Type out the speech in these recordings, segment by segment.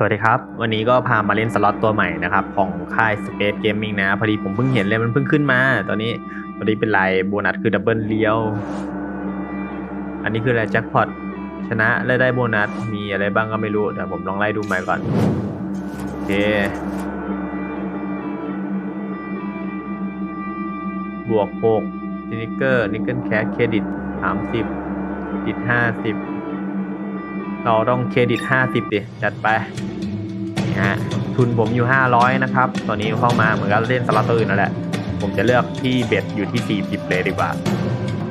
สวัสดีครับ วันนี้ก็พามาเล่นสล็อตตัวใหม่นะครับ ของค่าย Space Gaming นะ พอดีผมเพิ่งเห็นเลยมันเพิ่งขึ้นมา ตอนนี้ตอนนี้เป็นลายโบนัสคือดับเบิลเลี้ยว อันนี้คืออะไรแจ็คพอตชนะและได้โบนัส มีอะไรบ้างก็ไม่รู้ เดี๋ยวผมลองไล่ดูใหม่ก่อน โอเค บวก6นิกเกอร์นิกเกิลแคสเครดิต 30ดิด50 เราต้องเครดิต 50ดิจัดไปนี่ฮะทุนผมอยู่ 500 นะครับ ตอนนี้เข้ามาเหมือนกับเล่นสล็อตตัวอื่นนั่นแหละ ผมจะเลือกที่เบ็ดอยู่ที่ 40 เลยดีกว่า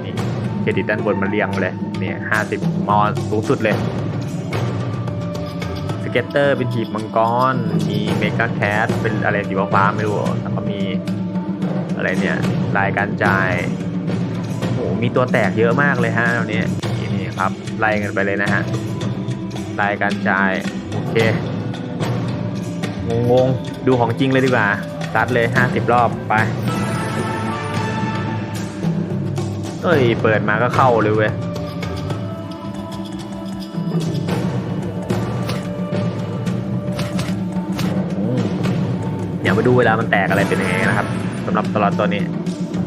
นี่เครดิตด้านบนมาเรียงเลยนี่50 มอสูงสุดเลย สเก็ตเตอร์เป็นหีบมังกร มีเมกาแคสเป็นอะไรสีฟ้าไม่รู้ แล้วก็มีอะไรเนี่ยรายการจ่ายโอ้โหมีตัวแตกเยอะมากเลยฮะตอนนี้นี่ครับไล่กันไปเลยนะฮะ รายการจ่าย โอเค งงๆ ดูของจริงเลยดีกว่าซัดเลย 50 รอบไป เอ้ย เปิดมาก็เข้าเลยเว้ยอืมเดี๋ยวมาดูเวลามันแตกอะไรเป็นยังไงนะครับสำหรับตลอดตัวนี้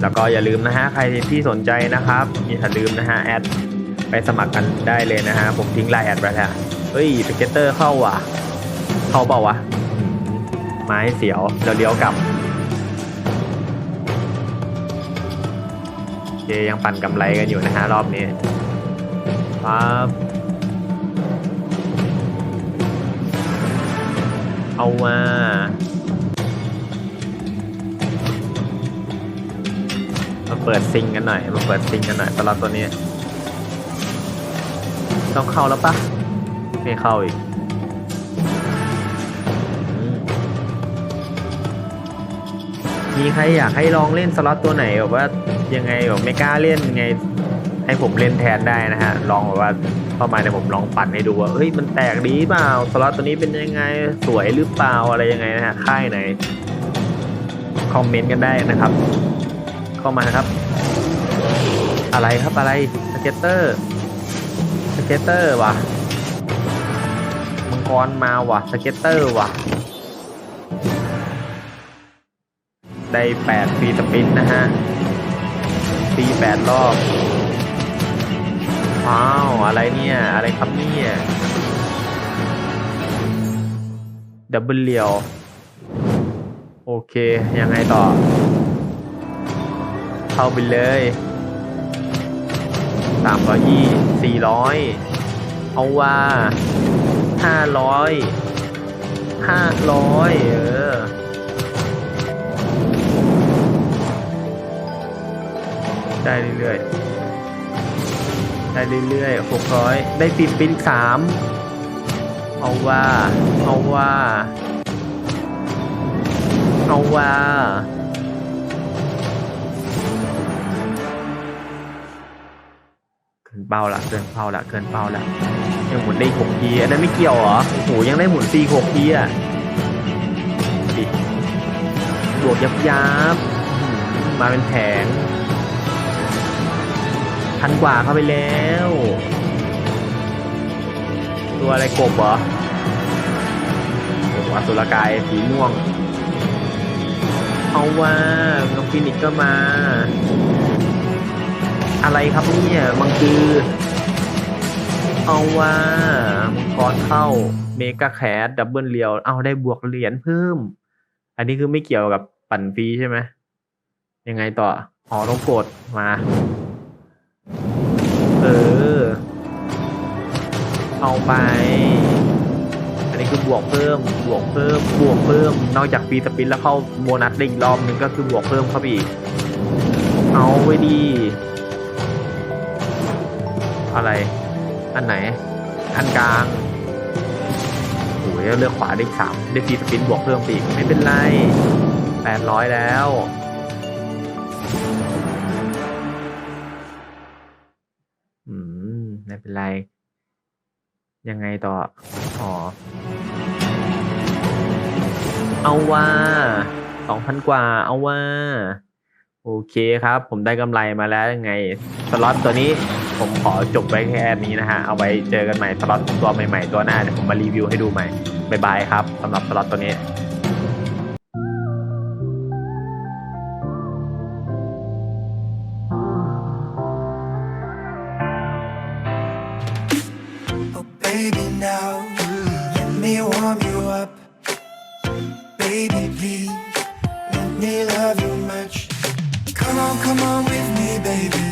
แล้วก็อย่าลืมนะฮะใครที่สนใจนะครับอย่าลืมนะฮะแอดไปสมัครกันได้เลยนะฮะผมทิ้งไลน์แอดไว้แล้ว เฮ้ยสเก็ตเตอร์เข้าว่ะ เข้าเปล่าวะ ไม้เสียวเราเลี้ยวกลับเคยังปั่นกำไรกันอยู่นะฮะรอบนี้ครับเอามามาเปิดซิงกันหน่อย มาเปิดซิงกันหน่อยสำหรับตัวนี้ ต้องเข้าแล้วปะ ไม่เข้าอีกมีใครอยากให้ลองเล่นสล็อตตัวไหนแบบว่ายังไงแบบไม่กล้าเล่นไงให้ผมเล่นแทนได้นะฮะลองแบบว่าเข้ามาในยผมลองปั่นให้ดูว่าเฮ้ยมันแตกดีเปล่าสล็อตตัวนี้เป็นยังไงสวยหรือเปล่าอะไรยังไงนะฮะค่ายไหนคอมเมนต์กันได้นะครับ เข้ามานะครับ อะไรครับอะไรสเก็ตเตอร์สเก็ตเตอร์ว่ะ มังกรมาว่ะสเก็ตเตอร์ว่ะ ได้แปดฟรีสปินนะฮะฟรีแปดรอบว้าวอะไรเนี่ย อะไรครับเนี่ยดับเบิลเลียวโอเค ยังไงต่อ เข้าไปเลยสามร้อยยี่สี่ร้อยเอาว่า ห้าร้อยห้าร้อยเออได้เรื่อยๆ ได้เรื่อยๆหกร้อยได้ปิดปินสามเอาว่า เอาว่า เอาว่า เกินเป้าละเกินเป้าละเกินเป้าละ ยังหมุนได้หกทีอันนั้นไม่เกี่ยวเหรอโอ้โหยังได้หมุนสี่หกทีอะดิบวกยับยับอื้อหือมาเป็นแผงพันกว่าเข้าไปแล้ว ตัวอะไรกบเหรอโอ้อสุรกายสีม่วง เอาว่าน้องฟินิกก็มา อะไรครับเนี่ยมังคือ เอาว่ามังกรเข้าเมกาแคสดับเบิลเรียวเอาได้บวกเหรียญเพิ่ม อันนี้คือไม่เกี่ยวกับปั่นฟรีใช่ไหมยังไงต่ออ๋อต้องกดมา เออ เอาไป อันนี้คือบวกเพิ่ม บวกเพิ่ม บวกเพิ่ม นอกจากฟรีสปินแล้วเข้าโบนัสได้อีกรอบหนึงก็คือบวกเพิ่มเข้าไปอีก เอาไว้ดี อะไร อันไหน อันกลางโอ้ยเลือกขวาได้สามได้ฟีสปินบวกเพิ่มอีกไม่เป็นไรแปดร้อยแล้วอืมไม่เป็นไร ยังไงต่ออ๋อเอาว่าสองพันกว่า เอาว่า โอเคครับ ผมได้กำไรมาแล้วยังไงสล็อตตัวนี้ผมขอจบไว้แค่นี้นะฮะ เอาไว้เจอกันใหม่สล็อตตัวใหม่ๆตัวหน้าเดี๋ยวผมมารีวิวให้ดูใหม่บายบายครับสำหรับสล็อตตัวนี้ Baby, please let me love you much. Come on, come on with me, baby.